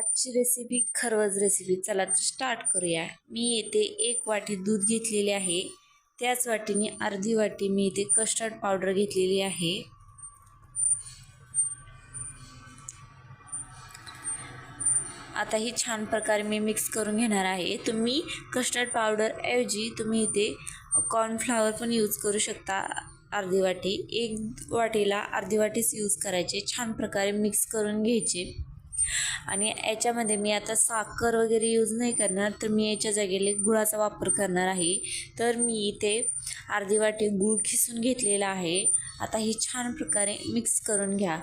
आजची recipe खरवज recipe चला तर स्टार्ट करूया. मी येथे एक वाटी दूध घेतलेले आहे. त्याच वाटीने अर्धी वाटी मी इथे कस्टर्ड पावडर घेतलेली आहे. आता ही छान प्रकारे मी मिक्स करून घेणार आहे. तुम्ही कस्टर्ड पावडर ऐवजी तुम्ही इथे कॉर्नफ्लावर पण यूज करू शकता अर्धी वाटी. एक वाटीला अर्धी वाटीच यूज करायचे. छान प्रकारे मिक्स करून घ्यायचे. आणि याच्यामध्ये मी आता साखर वगैरे यूज नाही करणार तर मी याच्या जागेला गुळाचा वापर करणार आहे. तर मी इथे अर्धी वाटी गूळ खिसून घेतलेला आहे. आता ही छान प्रकारे मिक्स करून घ्या.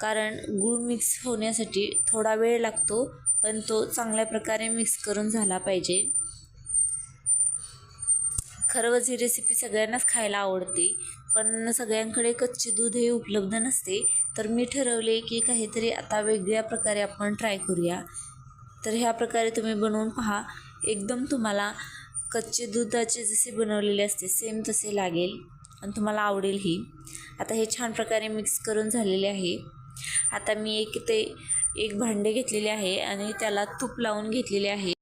कारण गूळ मिक्स होण्यासाठी थोडा वेळ लागतो पण तो चांगल्या प्रकारे मिक्स करून झाला पाहिजे. खरवच ही रेसिपी सगळ्यांनाच खायला आवडते. पण सगळ्यांकडे कच्चे दूध हे उपलब्ध नसते. तर मी ठरवले की काहीतरी आता वेगळ्या प्रकारे आपण ट्राय करूया. तर ह्या प्रकारे तुम्ही बनवून पहा. एकदम तुम्हाला कच्चे दुधाचे जसे बनवलेले असते सेम तसे लागेल आणि तुम्हाला आवडेलही आता हे छान प्रकारे मिक्स करून झालेले आहे. आता मी एक ते एक भांडे घेतलेले आहे आणि त्याला तूप लावून घेतलेले आहे.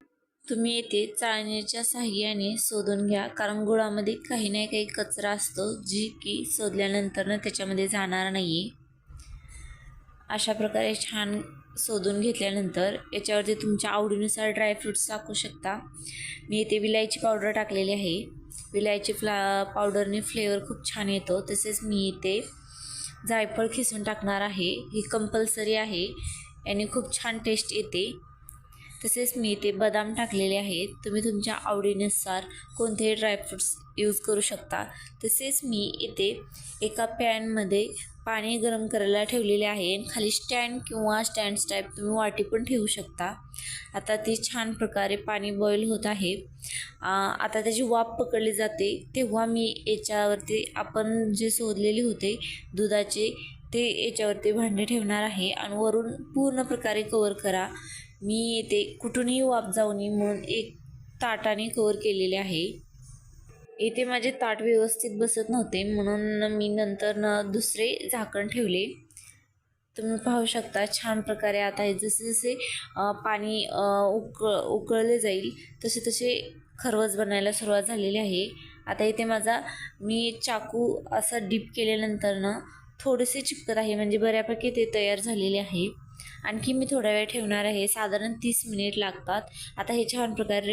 तुम्ही येथे चाळणीच्या साह्याने शोधून घ्या. कारण गुळामध्ये काही ना काही कचरा असतो जी की शोधल्यानंतर त्याच्यामध्ये जाणार नाही अशा प्रकारे छान शोधून घेतल्यानंतर याच्यावरती तुमच्या आवडीनुसार ड्रायफ्रूट्स टाकू शकता. मी इथे विलायची पावडर टाकलेली आहे. विलायची फ्ला पावडरने फ्लेवर खूप छान येतो. तसेच मी इथे जायफळ खिसून टाकणार आहे. ही कंपल्सरी आहे. याने खूप छान टेस्ट येते. तसेच मी इथे बदाम टाकलेले आहेत. तुम्ही तुमच्या आवडीनुसार कोणतेही ड्रायफ्रूट्स यूज करू शकता. तसेच मी इथे एका पॅनमध्ये पाणी गरम करायला ठेवलेले आहे. आणि खाली स्टँड किंवा स्टँड टाईप तुम्ही वाटी पण ठेवू शकता. आता ती छान प्रकारे पाणी बॉईल होत आहे. आता त्याची वाफ पकडली जाते. तेव्हा मी याच्यावरती आपण जे सोडलेले होते दुधाचे ते याच्यावरती भांडे ठेवणार आहे. आणि वरून पूर्ण प्रकारे कवर करा. मी येथे कुठूनही वाफ जाऊ नये म्हणून एक ताटाने कवर केलेले आहे. येथे माझे ताट व्यवस्थित बसत नव्हते म्हणून मी नंतर न दुसरे झाकण ठेवले. तुम्ही पाहू शकता छान प्रकारे आता हे जसे जसे पाणी उकळ उकळले जाईल तसे तसे खरवस बनायला सुरुवात झालेली आहे. आता इथे माझा मी चाकू असा डीप केल्यानंतर ना थोडेसे चिपकत आहे म्हणजे बऱ्यापैकी ते तयार झालेले आहे. आणखी मी थोडा वेळ ठेवणार आहे. साधारण तीस मिनिट लागतात. आता हे छान प्रकारे